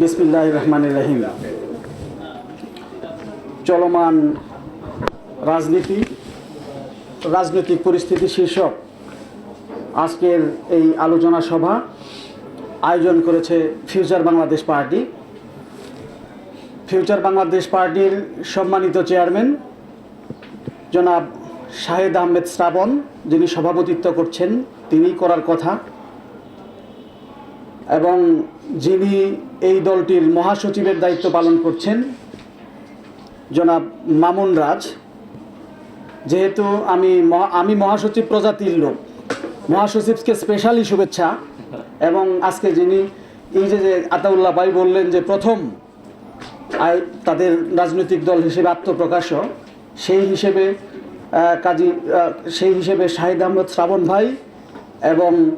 বিসমিল্লাহ রহমান রহিম। চলমান রাজনীতি, রাজনৈতিক পরিস্থিতি শীর্ষক আজকের এই আলোচনা সভা আয়োজন করেছে future Bangladesh party. Future Bangladesh পার্টির সম্মানিত চেয়ারম্যান জনাব শাহেদ আহমেদ শ্রাবণ, যিনি সভাপতিত্ব করছেন তিনি করার কথা। এবং যিনি এই দলটির মহাসচিবের দায়িত্ব পালন করছেন, জনাব মামুন রাজ। যেহেতু আমি আমি মহাসচিব প্রজাতির লোক, মহাসচিবকে স্পেশালি শুভেচ্ছা এবং আজকে যিনি এই যে যে আতাউল্লাহ ভাই বললেন যে প্রথম আই- তাদের রাজনৈতিক দল হিসেবে আত্মপ্রকাশ সেই হিসেবে কাজী সেই হিসেবে শাহিদ আহমদ শ্রাবণ ভাই এবং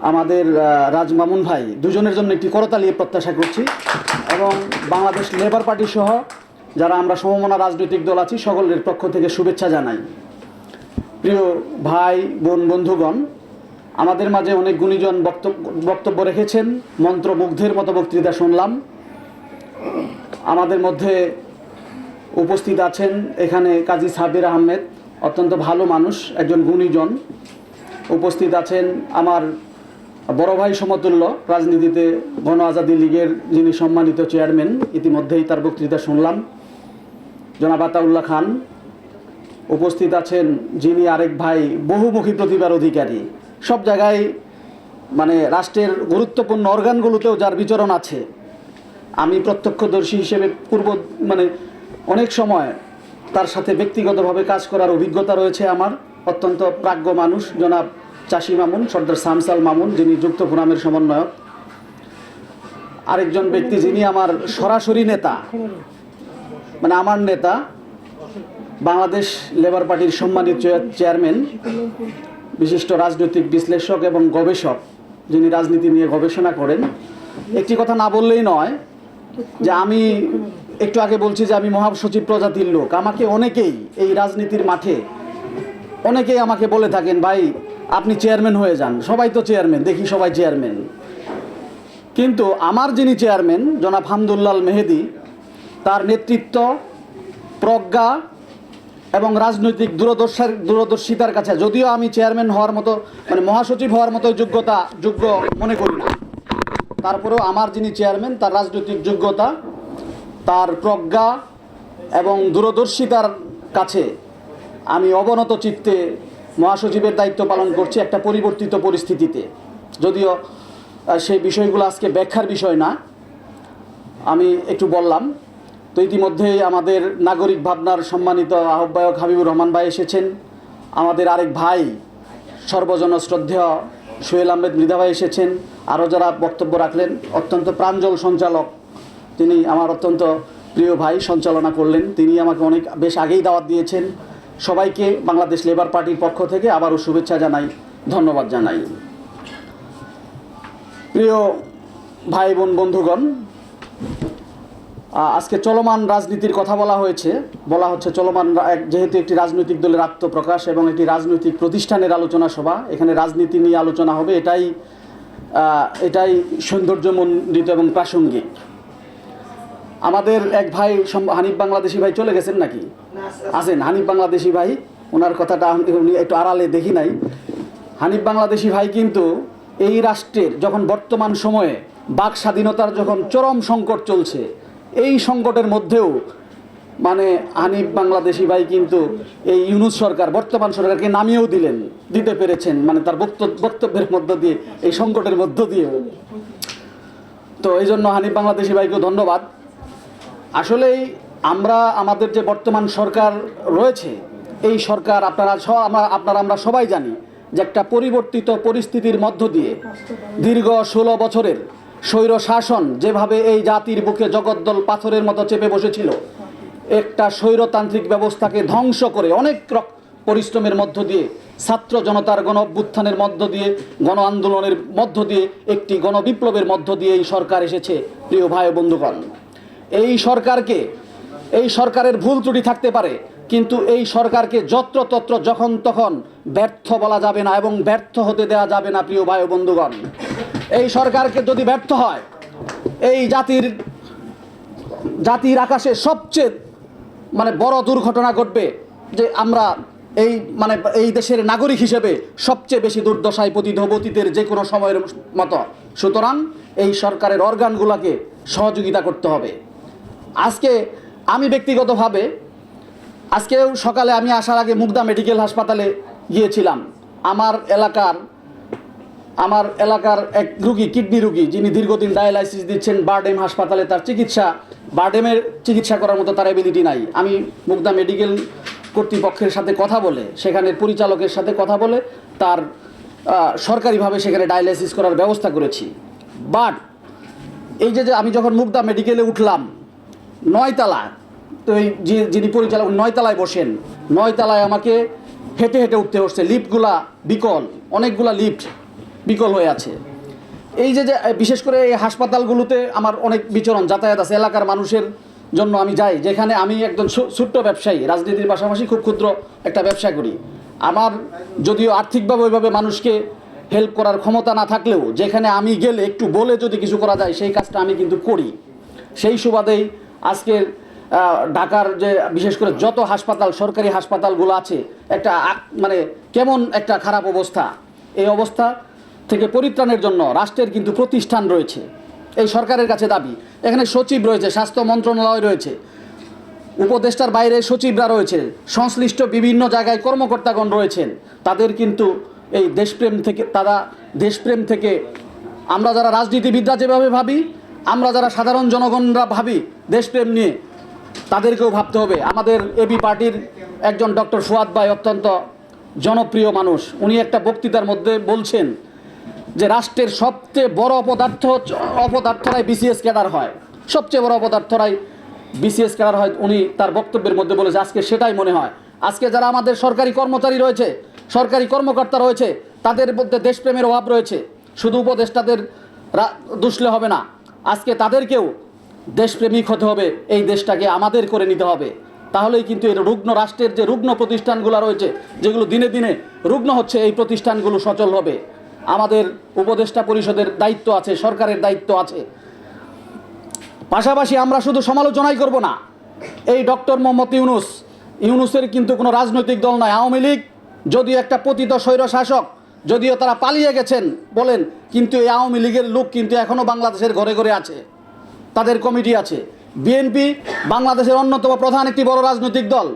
আমাদের আহ, রাজ মামুন ভাই দুজনের জন্য একটি করতালি প্রত্যাশা করছি। এবং বাংলাদেশ লেবার পার্টি সহ যারা আমরা সমমনা রাজনৈতিক দল আছি সকলের পক্ষ থেকে শুভেচ্ছা জানাই। প্রিয় ভাই বোন বন্ধুগণ আমাদের মাঝে অনেক গুণীজন বক্তব্য রেখেছেন মন্ত্রমুগ্ধের মতো বক্তৃতা শুনলাম। আমাদের মধ্যে উপস্থিত আছেন এখানে কাজী সাবির আহমেদ অত্যন্ত ভালো মানুষ একজন গুণীজন। উপস্থিত আছেন আমার বড় ভাই সমতুল্য, রাজনীতিতে গণ আজাদি লীগের যিনি সম্মানিত চেয়ারম্যান, ইতিমধ্যেই তার বক্তৃতা শুনলাম। জনাব আতাউল্লাহ খান, উপস্থিত আছেন যিনি আরেক ভাই, বহুমুখী প্রতিভার অধিকারী। সব জায়গায় মানে রাষ্ট্রের গুরুত্বপূর্ণ অর্গানগুলোতেও যার বিচরণ আছে। আমি প্রত্যক্ষদর্শী হিসেবে পূর্ব মানে অনেক সময় তার সাথে ব্যক্তিগতভাবে কাজ করার অভিজ্ঞতা রয়েছে আমার। অত্যন্ত প্রাজ্ঞ মানুষ, জনাব চাষি মামুন, সর্দার সামসাল মামুন, যিনি যুক্ত ফোরামের সমন্বয়ক। আরেকজন ব্যক্তি যিনি আমার সরাসরি নেতা মানে আমার নেতা, বাংলাদেশ লেবার পার্টির সম্মানিত চেয়ার- চেয়ারম্যান, বিশিষ্ট রাজনৈতিক বিশ্লেষক এবং গবেষক, যিনি রাজনীতি নিয়ে গবেষণা করেন। একটি কথা না বললেই নয় যে আমি একটু আগে বলছি যে আমি মহাসচিব প্রজাতির লোক। আমাকে অনেকেই এই রাজনীতির মাঠে, অনেকেই আমাকে বলে থাকেন, ভাই আপনি চেয়ারম্যান হয়ে যান। সবাই তো চেয়ারম্যান, দেখি সবাই চেয়ারম্যান। কিন্তু আমার যিনি চেয়ারম্যান, জনাব হামদুল্লাল মেহেদি, তার নেতৃত্ব, প্রজ্ঞা এবং রাজনৈতিক দূরদর্শার, দূরদর্শিতার কাছে, যদিও আমি চেয়ারম্যান হওয়ার মতো মানে মহাসচিব হওয়ার মতো যোগ্যতা, যোগ্য মনে করি না। তারপরেও আমার যিনি চেয়ারম্যান, তার রাজনৈতিক যোগ্যতা, তার প্রজ্ঞা এবং দূরদর্শিতার কাছে আমি অবনত চিত্তে মহাসচিবের দায়িত্ব পালন করছে একটা পরিবর্তিত পরিস্থিতিতে। যদিও সেই বিষয়গুলো আজকে ব্যাখ্যার বিষয় না, আমি একটু বললাম। তো ইতিমধ্যেই আমাদের নাগরিক ভাবনার সম্মানিত আহ্বায়ক হাবিবুর রহমান ভাই এসেছেন। আমাদের আরেক ভাই, সর্বজন শ্রদ্ধেয় সোহেল আহমেদ মৃধা ভাই এসেছেন। আরও যারা বক্তব্য রাখলেন, অত্যন্ত প্রাঞ্জল সঞ্চালক তিনি, আমার অত্যন্ত প্রিয় ভাই, সঞ্চালনা করলেন। তিনি আমাকে অনেক, বেশ আগেই দাওয়াত দিয়েছেন। সবাইকে বাংলাদেশ লেবার পার্টির পক্ষ থেকে আবারও শুভেচ্ছা জানাই, ধন্যবাদ জানাই। প্রিয় ভাই বোন বন্ধুগণ আজকে চলমান রাজনীতির কথা বলা হয়েছে। বলা হচ্ছে চলমান যেহেতু একটি রাজনৈতিক দলের আত্মপ্রকাশ এবং একটি রাজনৈতিক প্রতিষ্ঠানের আলোচনা সভা, এখানে রাজনীতি নিয়ে আলোচনা হবে, এটাই এটাই সৌন্দর্যমণ্ডিত এবং প্রাসঙ্গিক। আমাদের এক ভাই হানিফ বাংলাদেশি ভাই চলে গেছেন নাকি? আছেন। হানিফ বাংলাদেশি ভাই, ওনার কথাটা উনি একটু আড়ালে দেখি নাই। হানিফ বাংলাদেশি ভাই কিন্তু এই রাষ্ট্রের যখন বর্তমান সময়ে বাক স্বাধীনতার যখন চরম সংকট চলছে, এই সংকটের মধ্যেও মানে হানিফ বাংলাদেশি ভাই কিন্তু এই ইউনুস সরকার, বর্তমান সরকারকে নামিয়েও দিলেন, দিতে পেরেছেন মানে তার বক্তব্য বক্তব্যের মধ্য দিয়ে, এই সংকটের মধ্য দিয়েও। তো এই জন্য হানিফ বাংলাদেশি ভাইকেও ধন্যবাদ। আসলেই আমরা আমাদের যে বর্তমান সরকার রয়েছে, এই সরকার আপনারা আমরা আপনারা আমরা সবাই জানি যে একটা পরিবর্তিত পরিস্থিতির মধ্য দিয়ে দীর্ঘ ষোলো বছরের স্বৈর শাসন যেভাবে এই জাতির বুকে জগদ্দল পাথরের মতো চেপে বসেছিল, একটা স্বৈরতান্ত্রিক ব্যবস্থাকে ধ্বংস করে অনেক পরিশ্রমের মধ্য দিয়ে, ছাত্র জনতার গণ অভ্যুত্থানের মধ্য দিয়ে, গণ আন্দোলনের মধ্য দিয়ে, একটি গণবিপ্লবের মধ্য দিয়ে এই সরকার এসেছে, প্রিয় ভাই বন্ধুগণ। এই সরকারকে, এই সরকারের ভুল ত্রুটি থাকতে পারে, কিন্তু এই সরকারকে যত্রতত্র যখন তখন ব্যর্থ বলা যাবে না এবং ব্যর্থ হতে দেওয়া যাবে না, প্রিয় ভাই বন্ধুগণ। এই সরকারকে যদি ব্যর্থ হয়, এই জাতির জাতির আকাশে সবচেয়ে মানে বড় দুর্ঘটনা ঘটবে যে আমরা এই মানে এই দেশের নাগরিক হিসেবে সবচেয়ে বেশি দুর্দশায় পতিত অতীতের যে কোনো সময়ের মতো। সুতরাং এই সরকারের অর্গানগুলোকে সহযোগিতা করতে হবে। আজকে আমি ব্যক্তিগতভাবে আজকেও সকালে আমি আসার আগে মুগদা মেডিকেল হাসপাতালে গিয়েছিলাম। আমার এলাকার আমার এলাকার এক রুগী, কিডনি রুগী, যিনি দীর্ঘদিন ডায়ালাইসিস দিচ্ছেন বারডেম হাসপাতালে, তার চিকিৎসা বারডেমের চিকিৎসা করার মতো তার অ্যাবিলিটি নাই। আমি মুগদা মেডিকেল কর্তৃপক্ষের সাথে কথা বলে, সেখানের পরিচালকের সাথে কথা বলে, তার সরকারিভাবে সেখানে ডায়ালাইসিস করার ব্যবস্থা করেছি। বাট এই যে যে আমি যখন মুগদা মেডিকেলে উঠলাম নয়তলা তো যিনি পরিচালক, নয়তলায় বসেন। নয়তলায় আমাকে হেঁটে হেঁটে উঠতে হচ্ছে। লিফ্টগুলা বিকল, অনেকগুলা লিফট বিকল হয়ে আছে। এই যে বিশেষ করে এই হাসপাতালগুলোতে আমার অনেক বিচরণ, যাতায়াত আছে। এলাকার মানুষের জন্য আমি যাই, যেখানে আমি একজন ছোট্ট ব্যবসায়ী। রাজনীতির পাশাপাশি খুব ক্ষুদ্র একটা ব্যবসা করি। আমার যদিও আর্থিকভাবে ওইভাবে মানুষকে হেল্প করার ক্ষমতা না থাকলেও, যেখানে আমি গেলে একটু বলে যদি কিছু করা যায়, সেই কাজটা আমি কিন্তু করি। সেই সুবাদেই আজকের ঢাকার যে বিশেষ করে যত হাসপাতাল, সরকারি হাসপাতালগুলো আছে, একটা মানে কেমন একটা খারাপ অবস্থা। এই অবস্থা থেকে পরিত্রাণের জন্য রাষ্ট্রের কিন্তু প্রতিষ্ঠান রয়েছে। এই সরকারের কাছে দাবি। এখানে সচিব রয়েছে, স্বাস্থ্য মন্ত্রণালয় রয়েছে। উপদেষ্টার বাইরে সচিবরা রয়েছে। সংশ্লিষ্ট বিভিন্ন জায়গায় কর্মকর্তাগণ রয়েছেন। তাদের কিন্তু এই দেশপ্রেম থেকে, তারা দেশপ্রেম থেকে আমরা যারা রাজনীতিবিদরা যেভাবে ভাবি, আমরা যারা সাধারণ জনগণরা ভাবি দেশপ্রেম নিয়ে তাদেরকেও ভাবতে হবে। আমাদের এবি পার্টির একজন ডক্টর ফুয়াদ ভাই অত্যন্ত জনপ্রিয় মানুষ। উনি একটা বক্তৃতার মধ্যে বলছেন যে রাষ্ট্রের সবচেয়ে বড় অপদার্থ অপদার্থরাই বিসিএস ক্যাডার হয়। সবচেয়ে বড় অপদার্থরাই বিসিএস ক্যাডার হয়, উনি তার বক্তব্যের মধ্যে বলেছে, আজকে সেটাই মনে হয়। আজকে যারা আমাদের সরকারি কর্মচারী রয়েছে, সরকারি কর্মকর্তা রয়েছে, তাদের মধ্যে দেশপ্রেমের অভাব রয়েছে। শুধু উপদেষ্টাদের দুষলে হবে না। আজকে তাদেরকেও দেশপ্রেমিক হতে হবে, এই দেশটাকে আমাদের করে নিতে হবে। তাহলেই কিন্তু এর রুগ্ন রাষ্ট্রের যে রুগ্ন প্রতিষ্ঠানগুলো রয়েছে, যেগুলো দিনে দিনে রুগ্ন হচ্ছে, এই প্রতিষ্ঠানগুলো সচল হবে। আমাদের উপদেষ্টা পরিষদের দায়িত্ব আছে, সরকারের দায়িত্ব আছে। পাশাপাশি আমরা শুধু সমালোচনাই করব না। এই ডক্টর মোহাম্মদ ইউনুস, ইউনুসের কিন্তু কোনো রাজনৈতিক দল নয়, আওয়ামী লীগ, যদিও একটা পতিত স্বৈর শাসক, যদিও তারা পালিয়ে গেছেন বলেন, কিন্তু এই আওয়ামী লীগের লোক কিন্তু এখনও বাংলাদেশের ঘরে ঘরে আছে। তাদের কমিটি আছে। বিএনপি বাংলাদেশের অন্যতম প্রধান একটি বড় রাজনৈতিক দল।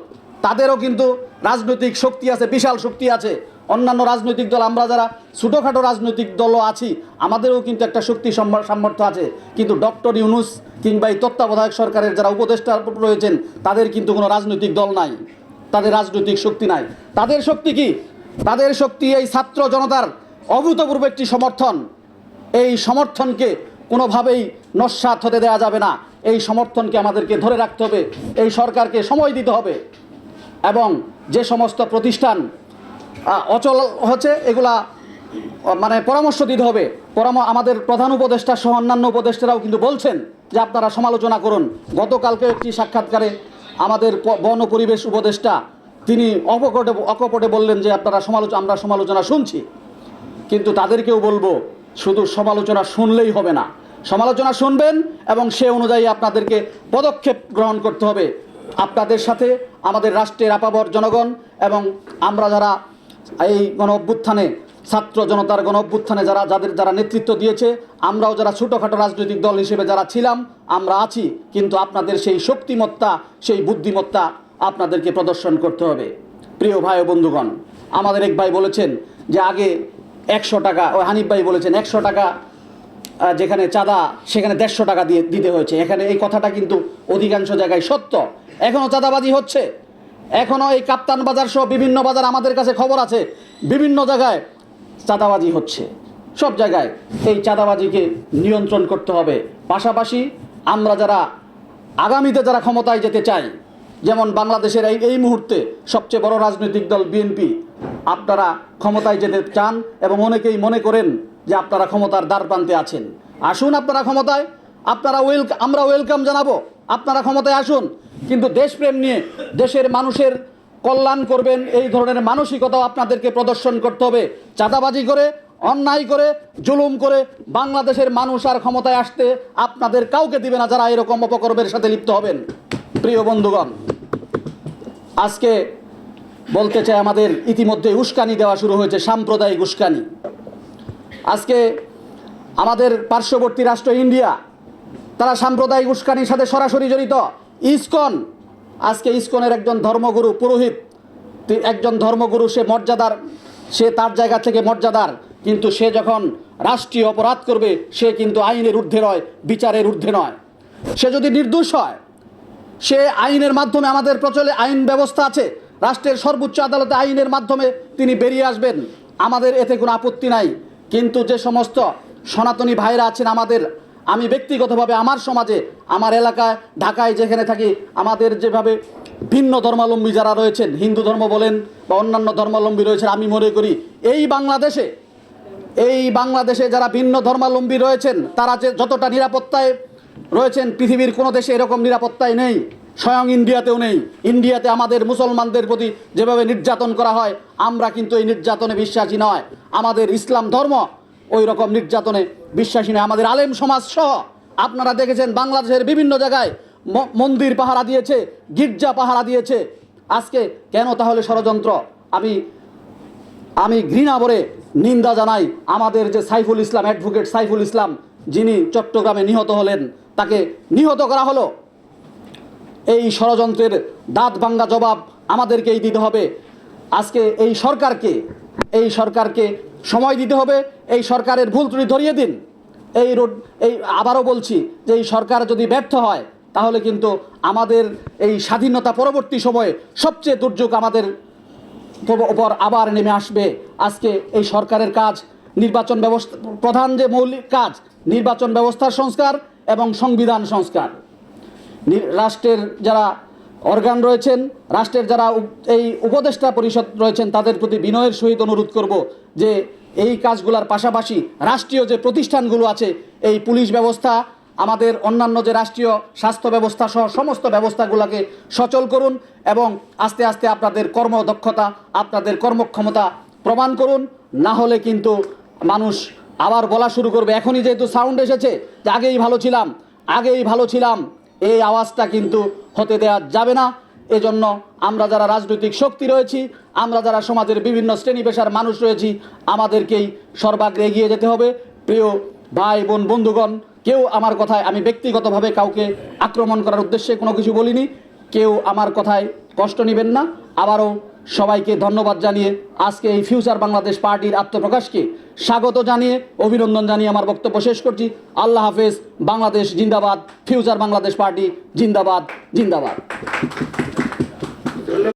তাদেরও কিন্তু রাজনৈতিক শক্তি আছে, বিশাল শক্তি আছে। অন্যান্য রাজনৈতিক দল, আমরা যারা ছোটোখাটো রাজনৈতিক দলও আছি, আমাদেরও কিন্তু একটা শক্তি সামর্থ্য আছে। কিন্তু ডক্টর ইউনুস কিংবা এই তত্ত্বাবধায়ক সরকারের যারা উপদেষ্টা রয়েছেন, তাদের কিন্তু কোনো রাজনৈতিক দল নাই। তাদের রাজনৈতিক শক্তি নাই। তাদের শক্তি কি? তাদের শক্তি এই ছাত্র জনতার অভূতপূর্ব একটি সমর্থন। এই সমর্থনকে কোনোভাবেই নস্বাত হতে দেওয়া যাবে না। এই সমর্থনকে আমাদেরকে ধরে রাখতে হবে, এই সরকারকে সময় দিতে হবে এবং যে সমস্ত প্রতিষ্ঠান অচল হচ্ছে, এগুলা মানে পরামর্শ দিতে হবে। পরাম, আমাদের প্রধান উপদেষ্টা সহ অন্যান্য উপদেষ্টারাও কিন্তু বলছেন যে আপনারা সমালোচনা করুন। গতকালকে একটি সাক্ষাৎকারে আমাদের বন পরিবেশ উপদেষ্টা, তিনি অকপটে অকপটে বললেন যে আপনারা সমালোচনা আমরা সমালোচনা শুনছি। কিন্তু তাদেরকেও বলব, শুধু সমালোচনা শুনলেই হবে না। সমালোচনা শুনবেন এবং সে অনুযায়ী আপনাদেরকে পদক্ষেপ গ্রহণ করতে হবে। আপনাদের সাথে আমাদের রাষ্ট্রের আপাবর জনগণ এবং আমরা যারা এই গণ অভ্যুত্থানে ছাত্র জনতার গণ অভ্যুত্থানে যারা, যাদের যারা নেতৃত্ব দিয়েছে, আমরাও যারা ছোটোখাটো রাজনৈতিক দল হিসেবে যারা ছিলাম, আমরা আছি। কিন্তু আপনাদের সেই শক্তিমত্তা, সেই বুদ্ধিমত্তা আপনাদেরকে প্রদর্শন করতে হবে। প্রিয় ভাই ও বন্ধুগণ, আমাদের এক ভাই বলেছেন যে আগে একশো টাকা, ও হানিফ ভাই বলেছেন একশো টাকা যেখানে চাঁদা, সেখানে দেড়শো টাকা দিয়ে দিতে হয়েছে। এখানে এই কথাটা কিন্তু অধিকাংশ জায়গায় সত্য। এখনও চাঁদাবাজি হচ্ছে। এখনও এই কাপ্তান বাজার সহ বিভিন্ন বাজার আমাদের কাছে খবর আছে। বিভিন্ন জায়গায় চাঁদাবাজি হচ্ছে। সব জায়গায় এই চাঁদাবাজিকে নিয়ন্ত্রণ করতে হবে। পাশাপাশি আমরা যারা আগামীতে যারা ক্ষমতায় যেতে চাই, যেমন বাংলাদেশের এই এই মুহূর্তে সবচেয়ে বড় রাজনৈতিক দল বিএনপি, আপনারা ক্ষমতায় যেতে চান এবং অনেকেই মনে করেন যে আপনারা ক্ষমতার দ্বার প্রান্তে আছেন। আসুন আপনারা ক্ষমতায়, আপনারা ওয়েল আমরা ওয়েলকাম জানাব, আপনারা ক্ষমতায় আসুন। কিন্তু দেশপ্রেম নিয়ে দেশের মানুষের কল্যাণ করবেন, এই ধরনের মানসিকতাও আপনাদেরকে প্রদর্শন করতে হবে। চাঁদাবাজি করে, অন্যায় করে, জুলুম করে বাংলাদেশের মানুষ আর ক্ষমতায় আসতে আপনাদের কাউকে দিবে না যারা এরকম অপকর্মের সাথে লিপ্ত হবেন। প্রিয় বন্ধুগণ, আজকে বলতে চাই আমাদের ইতিমধ্যে উস্কানি দেওয়া শুরু হয়েছে, সাম্প্রদায়িক উস্কানি। আজকে আমাদের পার্শ্ববর্তী রাষ্ট্র ইন্ডিয়া, তারা সাম্প্রদায়িক উস্কানির সাথে সরাসরি জড়িত। ইসকন, আজকে ইসকনের একজন ধর্মগুরু পুরোহিত। একজন ধর্মগুরু, সে মর্যাদার, সে তার জায়গা থেকে মর্যাদার, কিন্তু সে যখন রাষ্ট্রীয় অপরাধ করবে, সে কিন্তু আইনের ঊর্ধ্বে নয়, বিচারের ঊর্ধ্বে নয়। সে যদি নির্দোষ হয়, সে আইনের মাধ্যমে আমাদের প্রচলে আইন ব্যবস্থা আছে। রাষ্ট্রের সর্বোচ্চ আদালতে আইনের মাধ্যমে তিনি বেরিয়ে আসবেন। আমাদের এতে কোনো আপত্তি নাই। কিন্তু যে সমস্ত সনাতনী ভাইরা আছেন আমাদের, আমি ব্যক্তিগতভাবে আমার সমাজে, আমার এলাকায়, ঢাকায় যেখানে থাকি, আমাদের যেভাবে ভিন্ন ধর্মাবলম্বী যারা রয়েছেন, হিন্দু ধর্ম বলেন বা অন্যান্য ধর্মাবলম্বী রয়েছেন, আমি মনে করি এই বাংলাদেশে এই বাংলাদেশে যারা ভিন্ন ধর্মাবলম্বী রয়েছেন, তারা যে যতটা নিরাপত্তায় রয়েছেন, পৃথিবীর কোনো দেশে এরকম নিরাপত্তায় নেই। স্বয়ং ইন্ডিয়াতেও নেই। ইন্ডিয়াতে আমাদের মুসলমানদের প্রতি যেভাবে নির্যাতন করা হয়, আমরা কিন্তু এই নির্যাতনে বিশ্বাসী নয়। আমাদের ইসলাম ধর্ম ওই রকম নির্যাতনে বিশ্বাসী নয়। আমাদের আলেম সমাজ সহ আপনারা দেখেছেন বাংলাদেশের বিভিন্ন জায়গায় মন্দির পাহারা দিয়েছে, গির্জা পাহারা দিয়েছে। আজকে কেন তাহলে ষড়যন্ত্র? আমি আমি ঘৃণা ভরে নিন্দা জানাই আমাদের যে সাইফুল ইসলাম অ্যাডভোকেট সাইফুল ইসলাম, যিনি চট্টগ্রামে নিহত হলেন, তাকে নিহত করা হলো। এই ষড়যন্ত্রের দাঁত ভাঙ্গা জবাব আমাদেরকেই দিতে হবে। আজকে এই সরকারকে এই সরকারকে সময় দিতে হবে, এই সরকারের ভুল ত্রুটি ধরিয়ে দিন। এই রোড, এই আবারও বলছি যে এই সরকার যদি ব্যর্থ হয়, তাহলে কিন্তু আমাদের এই স্বাধীনতা পরবর্তী সময়ে সবচেয়ে দুর্যোগ আমাদের ওপর আবার নেমে আসবে। আজকে এই সরকারের কাজ, নির্বাচন ব্যবস্থা, প্রধান যে মৌলিক কাজ, নির্বাচন ব্যবস্থার সংস্কার এবং সংবিধান সংস্কার। রাষ্ট্রের যারা অর্গান রয়েছেন, রাষ্ট্রের যারা এই উপদেষ্টা পরিষদ রয়েছেন, তাদের প্রতি বিনয়ের সহিত অনুরোধ করব যে এই কাজগুলোর পাশাপাশি রাষ্ট্রীয় যে প্রতিষ্ঠানগুলো আছে, এই পুলিশ ব্যবস্থা, আমাদের অন্যান্য যে রাষ্ট্রীয় স্বাস্থ্য ব্যবস্থা সহ সমস্ত ব্যবস্থাগুলোকে সচল করুন এবং আস্তে আস্তে আপনাদের কর্মদক্ষতা, আপনাদের কর্মক্ষমতা প্রমাণ করুন। না হলে কিন্তু মানুষ আবার বলা শুরু করবে, এখনই যেহেতু সাউন্ড এসেছে, যে আগেই ভালো ছিলাম, আগেই ভালো ছিলাম। এই আওয়াজটা কিন্তু হতে দেওয়া যাবে না। এজন্য আমরা যারা রাজনৈতিক শক্তি রয়েছি, আমরা যারা সমাজের বিভিন্ন শ্রেণি পেশার মানুষ রয়েছি, আমাদেরকেই সর্বাগ্রে এগিয়ে যেতে হবে। প্রিয় ভাই, বোন, বন্ধুগণ, কেউ আমার কথায় আমি ব্যক্তিগতভাবে কাউকে আক্রমণ করার উদ্দেশ্যে কোনো কিছু বলিনি। কেউ আমার কথায় কষ্ট নেবেন না। আবারও সবাইকে ধন্যবাদ জানিয়ে আজকে এই ফিউচার বাংলাদেশ পার্টির আত্মপ্রকাশকে স্বাগত জানিয়ে, অভিনন্দন জানিয়ে আমার বক্তব্য শেষ করছি। আল্লাহ হাফেজ, বাংলাদেশ জিন্দাবাদ ফিউচার বাংলাদেশ পার্টি জিন্দাবাদ জিন্দাবাদ।